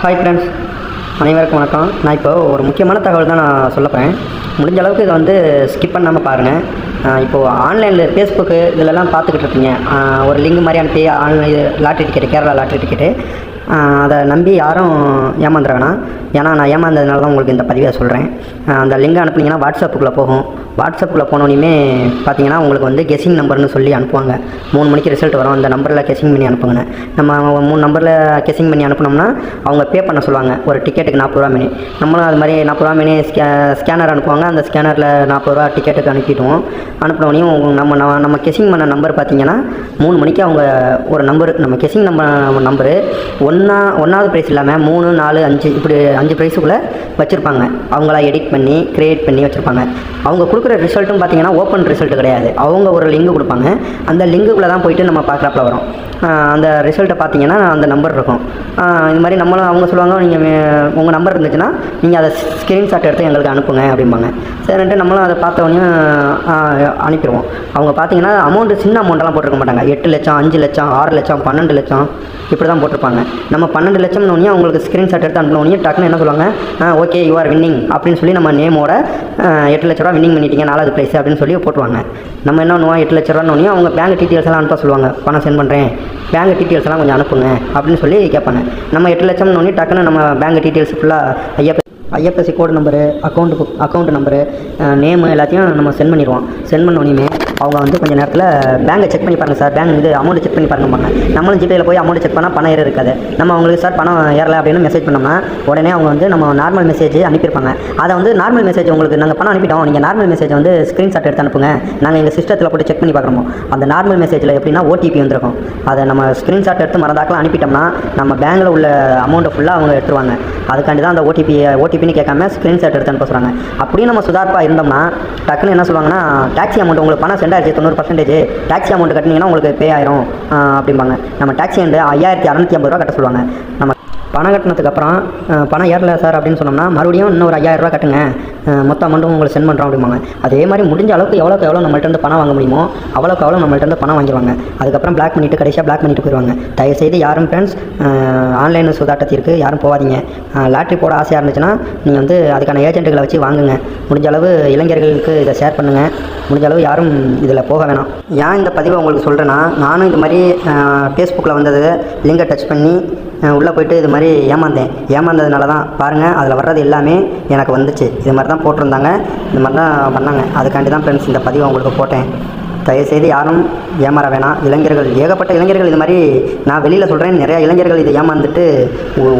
Hi friends அனைவருக்கும் வணக்கம். நான் இப்போ ஒரு முக்கியமான தகவல் தான் நான் சொல்ல போகிறேன் முடிஞ்ச அளவுக்கு இதை வந்து ஸ்கிப் பண்ணாமல் பாருங்கள் இப்போது ஆன்லைனில் ஃபேஸ்புக்கு இதிலலாம் பார்த்துக்கிட்டு இருக்கீங்க. ஒரு லிங்க் மாதிரி அனுப்பி online lottery ticket Kerala lottery ticket அதை நம்பி யாரும் ஏமாந்துட வேணாம் ஏன்னா நான் ஏமாந்ததுனால தான் உங்களுக்கு இந்த பதிவை சொல்கிறேன் அந்த லிங்க் அனுப்புனீங்கன்னா வாட்ஸ்அப்புக்குள்ளே போகும். வாட்ஸ்அப்புக்குள்ளே போனோடனே பார்த்தீங்கன்னா உங்களுக்கு வந்து கெஸிங் நம்பர்னு சொல்லி அனுப்புவாங்க. மூணு மணிக்கு ரிசல்ட் வரும். அந்த நம்பரில் கெஸிங் பண்ணி அனுப்புங்க நம்ம மூணு நம்பரில் கெஸிங் பண்ணி அனுப்புனோம்னா அவங்க பே பண்ண சொல்லுவாங்க. ஒரு டிக்கெட்டுக்கு நாற்பது ரூபா மினி நம்மளும் அது மாதிரி நாற்பது ரூபா மினி ஸ்கே ஸ்கேனர் அனுப்புவாங்க. அந்த ஸ்கேனரில் நாற்பது ரூபா டிக்கெட்டுக்கு அனுப்பிடுவோம். அனுப்பினோடனையும் நம்ம நம்ம நம்ம கெஸிங் பண்ண நம்பர் பார்த்தீங்கன்னா மூணு மணிக்கு அவங்க ஒரு நம்பர் நம்ம கெஸிங் நம்ம நம்பரு ஒன்று ஒன்றாவது ப்ரைஸ் இல்லாமல் மூணு நாலு அஞ்சு இப்படி அஞ்சு ப்ரைஸுக்குள்ளே வச்சுருப்பாங்க. அவங்களா எடிட் பண்ணி க்ரியேட் பண்ணி வச்சுருப்பாங்க. அவங்க கொடுக்குற ரிசல்ட்டும் பார்த்தீங்கன்னா ஓப்பன் ரிசல்ட் கிடையாது. அவங்க ஒரு லிங்க் கொடுப்பாங்க. அந்த லிங்குக்குள்ளே தான் போயிட்டு நம்ம பார்க்குறப்ப வரும். அந்த ரிசல்ட்டை பார்த்தீங்கன்னா அந்த நம்பர் இருக்கும். இது மாதிரி நம்மளும் அவங்க சொல்லுவாங்க நீங்கள் உங்கள் நம்பர் இருந்துச்சுன்னா நீங்கள் அதை ஸ்க்ரீன்ஷாட் எடுத்து எங்களுக்கு அனுப்புங்க அப்படிம்பாங்க. சரின்ட்டு நம்மளும் அதை பார்த்த உடனே அனுப்பிடுவோம். அவங்க பார்த்தீங்கன்னா அமௌண்ட்டு சின்ன அமௌண்ட்டெல்லாம் போட்டிருக்க மாட்டாங்க. எட்டு லட்சம் அஞ்சு லட்சம் ஆறு லட்சம் பன்னெண்டு லட்சம் இப்படி தான் போட்டிருப்பாங்க. நம்ம பன்னெண்டு லட்சம் உடனே அவங்களுக்கு ஸ்க்ரீன்ஷாட் எடுத்து அனுப்பின டக்குனு டக்குன்னு என்ன சொல்லுவாங்க? ஓகே யூ ஆர் வின்னிங் அப்படின்னு சொல்லி நம்ம நேமோட எட்டு லட்ச ரூபா வின்னிங் பண்ணிட்டீங்க நாலாவது ப்ரைஸ் அப்படின்னு சொல்லி போட்டுருவாங்க. நம்ம என்ன பண்ணுவோம்? எட்டு லட்ச ரூபான்னு அவங்க பேங்க் டீட்டெயில்ஸ் எல்லாம் அனுப்ப சொல்லுவாங்க. பணம் சென்ட் பண்ணுறேன் பேங்க் டீட்டெயில்ஸ் எல்லாம் கொஞ்சம் அனுப்புங்க அப்படின்னு சொல்லி கேட்பாங்க. நம்ம எட்டு லட்சம்னு ஒன்னே டக்குன்னு நம்ம பேங்க் டீட்டெயில்ஸ் ஃபுல்லாக ஐயா IFSC code number account book account number name எல்லாத்தையும் நம்ம சென்ட் பண்ணிடுவோம். சென்ட் பண்ண அவங்க வந்து கொஞ்சம் நேரத்தில் பேங்கை செக் பண்ணி பாருங்கள் சார் பேங்க் இது அமௌண்ட் செக் பண்ணி பாருங்கம்பாங்க நம்மளும் ஜிபேயில் போய் அமௌண்ட் செக் பண்ணால் பணம் ஏற இருக்காது நம்ம அவங்களுக்கு சார் பணம் ஏறல அப்படின்னு மெசேஜ் பண்ணோம்னா உடனே அவங்க வந்து நம்ம நார்மல் மெசேஜ் அனுப்பியிருப்பாங்க. அதை வந்து நார்மல் மெசேஜ் உங்களுக்கு நாங்கள் பணம் அனுப்பிட்டோம். நீங்கள் நார்மல் மெசேஜ் வந்து ஸ்க்ரீன்ஷாட் எடுத்து அனுப்புங்க. நாங்கள் எங்கள் சிஸ்டத்தில் போட்டு செக் பண்ணி பார்க்குறோம் அந்த நார்மல் மெசேஜில் எப்படின்னா ஓடிபி வந்திருக்கும். அதை நம்ம ஸ்க்ரீன்ஷாட் எடுத்து மறந்தாக்கலாம் அனுப்பிட்டோம்னா நம்ம பேங்கில் உள்ள அமௌண்ட்டை ஃபுல்லாக அவங்க எடுத்துருவாங்க. அதுக்காண்டி தான் அந்த ஓடிபி ஓடிபின்னு கேட்காம ஸ்க்ரீன்ஷாட் எடுத்து அனுப்ப சொல்கிறாங்க அப்படியும் நம்ம சுதார்ப்பாக இருந்தோம்னா டக்குன்னு என்ன சொல்லுவாங்கன்னா டாக்ஸி அமௌண்ட் உங்களுக்கு பணம் ரெண்டாயிரத்தி தொண்ணூறு பர்சன்டேஜ் டாக்ஸி அமௌண்ட் கட்டினீங்கன்னா உங்களுக்கு பே ஆயிரும். அப்படிம்பாங்க. நம்ம டாக்ஸி அண்டு ஐயாயிரத்தி அறநூற்றி ஐம்பது ரூபா கட்ட சொல்லுவாங்க. நம்ம பணம் கட்டினதுக்கப்புறம் பணம் ஏறல சார் அப்படின்னு சொன்னோம்னா மறுபடியும் இன்னும் ஒரு ஐயாயிரம் ரூபா கட்டுங்க. மொத்த அமௌண்ட்டும் உங்களுக்கு சென்ட் பண்ணுறோம் அப்படிம்பாங்க. அதே மாதிரி முடிஞ்ச அளவுக்கு எவ்வளோக்கு எவ்வளோ நம்மள்ட்ட இருந்து பணம் வாங்க முடியுமோ அவ்வளோக்கு எவ்வளோ நம்மள்ட்ட இருந்து பணம் வாங்கிடுவாங்க அதுக்கப்புறம் பிளாக் பண்ணிவிட்டு கடைசியாக பிளாக் பண்ணிட்டு போயிடுவாங்க தயவுசெய்து யாரும் ஃப்ரெண்ட்ஸ் ஆன்லைன் சூதாட்டத்திற்கு யாரும் போகாதீங்க லாட்ரி போட ஆசையாக இருந்துச்சுன்னா நீங்கள் வந்து அதுக்கான ஏஜென்ட்டுகளை வச்சு வாங்குங்க. முடிஞ்ச அளவு இளைஞர்களுக்கு இதை ஷேர் பண்ணுங்கள் முடிஞ்ச அளவு யாரும் இதில் போக வேணாம். ஏன் இந்த பதிவை உங்களுக்கு சொல்கிறேன்னா நானும் இது மாதிரி ஃபேஸ்புக்கில் வந்தது லிங்கை டச் பண்ணி உள்ளே போயிட்டு இது மாதிரி ஏமாந்தேன். ஏமாந்ததுனால தான் பாருங்கள் அதில் வர்றது எல்லாமே எனக்கு வந்துச்சு. இது மாதிரி தான் போட்டிருந்தாங்க. இது மாதிரி தான் பண்ணாங்க. அதுக்காண்டி தான் ஃப்ரெண்ட்ஸ் இந்த பதிவை உங்களுக்கு போட்டேன். தயவுசெய்து யாரும் ஏமாற வேணாம். இளைஞர்கள் ஏகப்பட்ட இளைஞர்கள் இது மாதிரி நான் வெளியில் சொல்கிறேன் நிறையா இளைஞர்கள் இதை ஏமாந்துட்டு